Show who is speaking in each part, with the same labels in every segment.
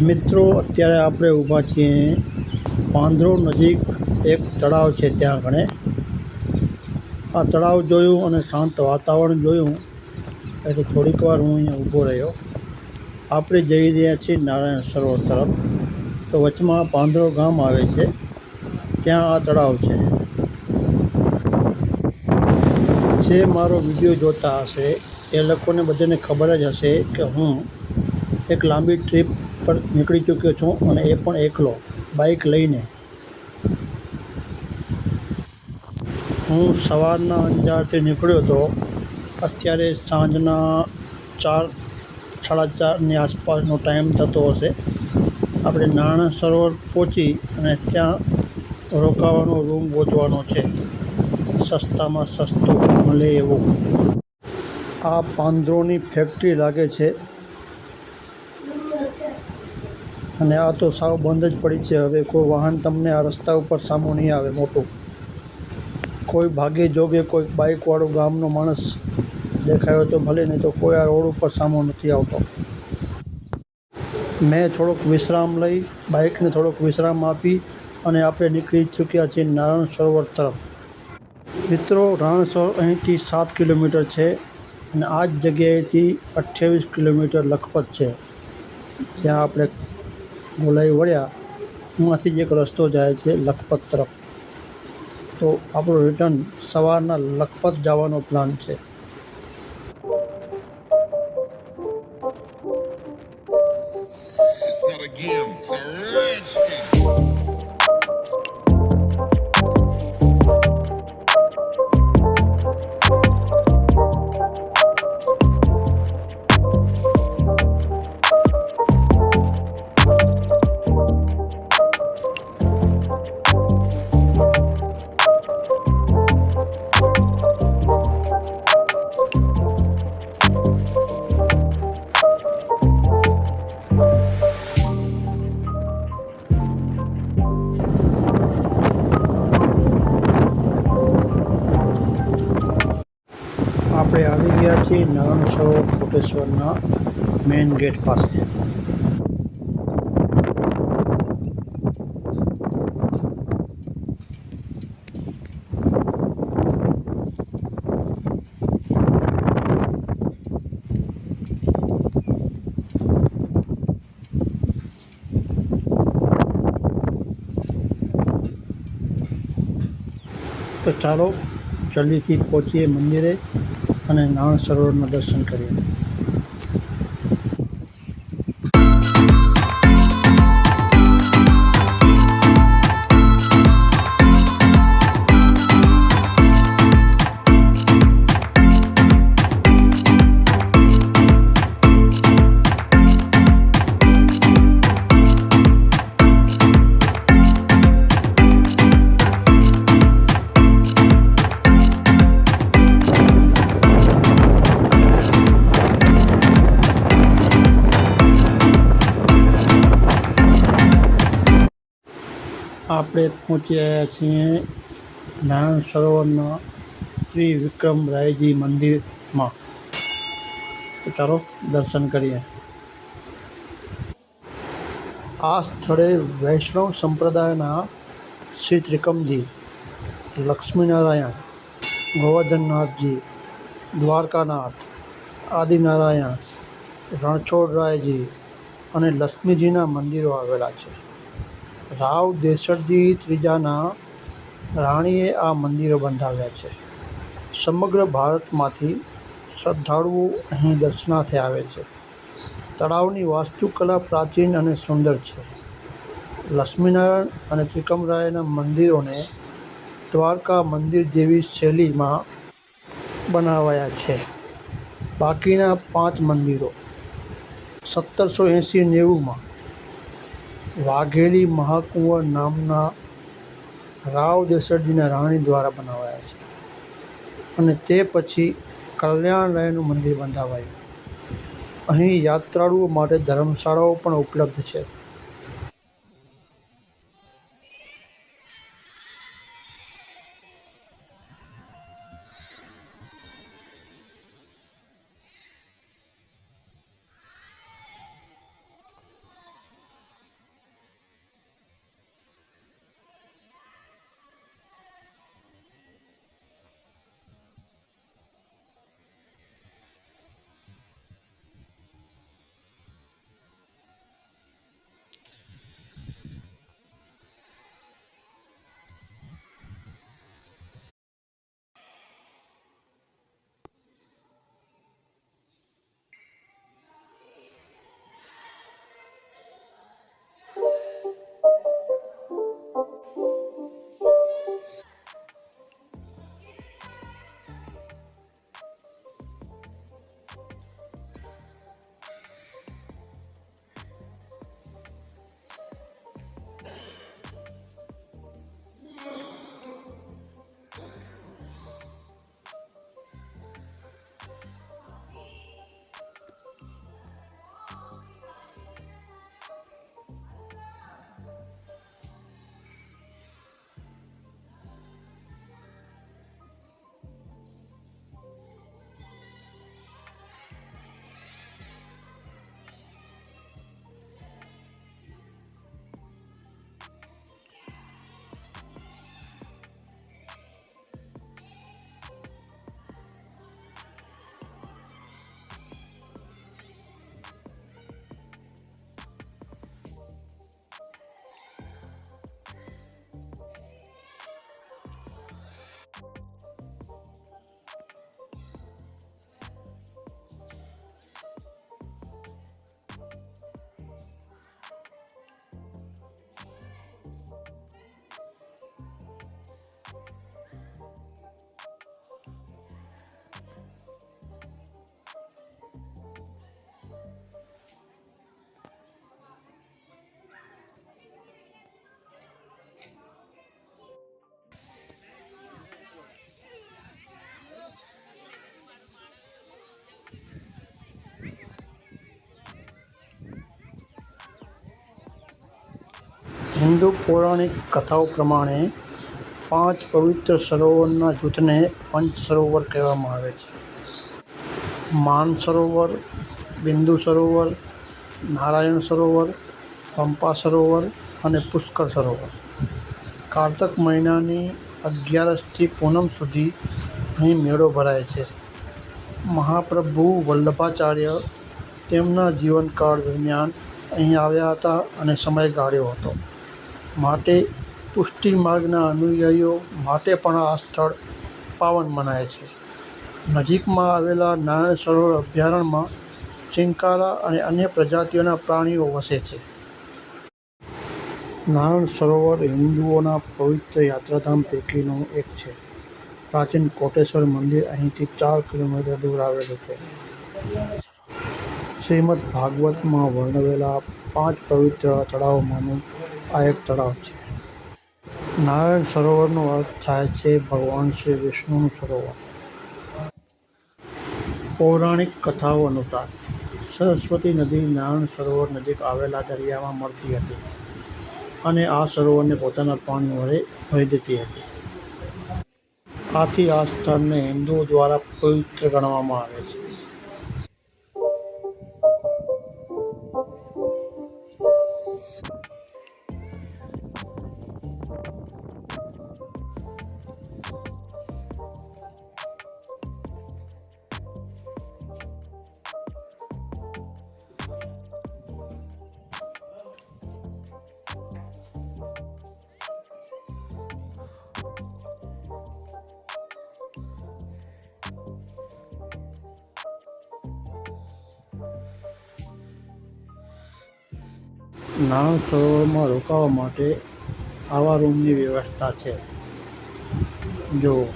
Speaker 1: મિત્રો, અત્યારે આપણે ઊભા છીએ પાંદરો નજીક એક તળાવ છે ત્યાં આગળ આ તળાવ જોયું અને શાંત વાતાવરણ જોયું, એટલે થોડીક વાર હું અહીંયા ઊભો રહ્યો. આપણે જઈ રહ્યા છીએ નારાયણ સરોવર તરફ. તો વચમાં પાંદરો ગામ આવે છે. ત્યાં આ તળાવ છે. જે મારો વીડિયો જોતા હશે, એ લોકોને બધાને ખબર જ હશે કે હું એક લાંબી ટ્રીપ પર નીકળી ચૂક્યો છું અને એ પણ એકલો બાઇક લઈને. હું સવારના અંજારથી નીકળ્યો હતો. અત્યારે સાંજના ચાર, સાડા ચારની આસપાસનો ટાઈમ થતો હશે. આપણે નાણાં સરોવર પહોંચી અને ત્યાં રોકાવાનો રૂમ ગોતવાનો છે. સસ્તામાં સસ્તો મળે એવો. આ પાંદરોની ફેક્ટરી લાગે છે. અને આ તો સાવ બંધ જ પડી છે. હવે કોઈ વાહન તમને આ રસ્તા ઉપર સામું નહીં આવે મોટું. કોઈ ભાગે જોગે કોઈ બાઇકવાળો ગામનો માણસ દેખાયો તો ભલે, નહીં તો કોઈ આ રોડ ઉપર સામો નથી આવતો. મેં થોડોક વિશ્રામ લઈ, બાઇકને થોડોક વિશ્રામ આપી અને આપણે નીકળી ચૂક્યા છીએ નારાયણ સરોવર તરફ. મિત્રો નારાયણ સરોવર અહીંથી સાત કિલોમીટર છે અને આ જ જગ્યાએથી અઠ્યાવીસ કિલોમીટર લખપત છે. જ્યાં આપણે ગોલાઈ વળ્યા એમાંથી જ એક રસ્તો જાય છે લખપત તરફ. તો આપણું રિટર્ન સવારના લખપત જવાનો પ્લાન છે. આવી ગયા છીએ નારાયણ સરોવર કોટેશ્વરના મેઇન ગેટ પાસે તો ચાલો જલ્દીથી પહોંચીએ મંદિરે અને નારાયણ સરોવરના દર્શન કરીએ. આપણે પહોંચી રહ્યા છીએ નારાયણ સરોવરના શ્રી વિક્રમ રાયજી મંદિરમાં. તો ચાલો દર્શન કરીએ. આ સ્થળે વૈષ્ણવ સંપ્રદાયના શ્રી ત્રિકમજી, લક્ષ્મીનારાયણ, ગોવર્ધનનાથજી, દ્વારકાનાથ, આદિનારાયણ, રણછોડરાયજી અને લક્ષ્મીજીના મંદિરો આવેલા છે. રાવ દેસરજી ત્રીજાના રાણીએ આ મંદિરો બંધાવ્યા છે. સમગ્ર ભારતમાંથી શ્રદ્ધાળુઓ અહીં દર્શનાર્થે આવે છે. તળાવની વાસ્તુકલા પ્રાચીન અને સુંદર છે. લક્ષ્મીનારાયણ અને ત્રિકમરાયના મંદિરોને દ્વારકા મંદિર જેવી શૈલીમાં બનાવાયા છે. બાકીના પાંચ મંદિરો સત્તરસો એંસી નેવુંમાં વાઘેલી મહાકુંવર નામના રાવ દેસરજીના રાણી દ્વારા બનાવાયા છે. અને તે પછી કલ્યાણરાયનું મંદિર બંધાવાયું. અહીં યાત્રાળુઓ માટે ધર્મશાળાઓ પણ ઉપલબ્ધ છે. હિન્દુ પૌરાણિક કથાઓ પ્રમાણે પાંચ પવિત્ર સરોવરના જૂથને પંચ સરોવર કહેવામાં આવે છે. માન સરોવર, બિંદુ સરોવર, નારાયણ સરોવર, પંપા સરોવર અને પુષ્કર સરોવર. કારતક મહિનાની અગિયારસથી પૂનમ સુધી અહીં મેળો ભરાય છે. મહાપ્રભુ વલ્લભાચાર્ય તેમના જીવનકાળ દરમિયાન અહીં આવ્યા હતા અને સમય ગાળ્યો હતો. માટે પુષ્ટિ માર્ગના અનુયાયીઓ માટે પણ આ સ્થળ પાવન મનાય છે. નજીકમાં આવેલા નારાયણ સરોવર અભયારણ્યમાં ચિંકારા અને અન્ય પ્રજાતિઓના પ્રાણીઓ વસે છે. નારાયણ સરોવર હિન્દુઓના પવિત્ર યાત્રાધામ પૈકીનું એક છે. પ્રાચીન કોટેશ્વર મંદિર અહીંથી ચાર કિલોમીટર દૂર આવેલું છે. શ્રીમદ ભાગવતમાં વર્ણવેલા પાંચ પવિત્ર તળાવોમાંનું આ એક તળાવ છે. નારાયણ સરોવરનો અર્થ થાય છે, ભગવાન શ્રી વિષ્ણુનું સરોવર. પૌરાણિક કથાઓ અનુસાર, સરસ્વતી નદી નારાયણ સરોવર નજીક આવેલા દરિયામાં મળતી હતી અને આ સરોવરને પોતાના પાણી વડે ભરી દેતી હતી. આથી આ સ્થળને હિન્દુઓ દ્વારા પવિત્ર ગણવામાં આવે છે. નારાયણ સ્થળોમાં રોકાવા માટે આવા રૂમની વ્યવસ્થા છે. જો.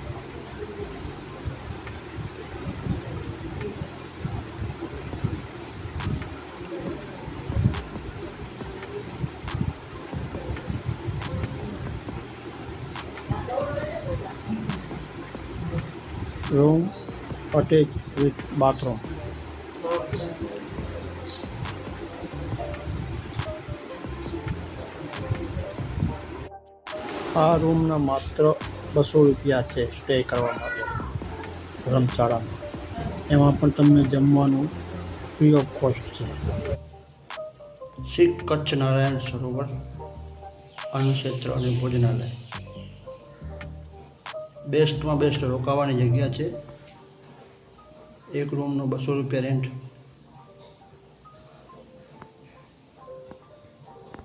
Speaker 1: રૂમ અટેચ વિથ બાથરૂમ આ રૂમના માત્ર બસો રૂપિયા છે સ્ટે કરવા માટે ધર્મશાળામાં. એમાં પણ તમને જમવાનું ફ્રી ઓફ કોસ્ટ છે. શ્રી કચ્છ નારાયણ સરોવર અન્નક્ષેત્ર અને ભોજનાલય. બેસ્ટમાં બેસ્ટ રોકાવાની જગ્યા છે. એક રૂમનો બસો રૂપિયા રેન્ટ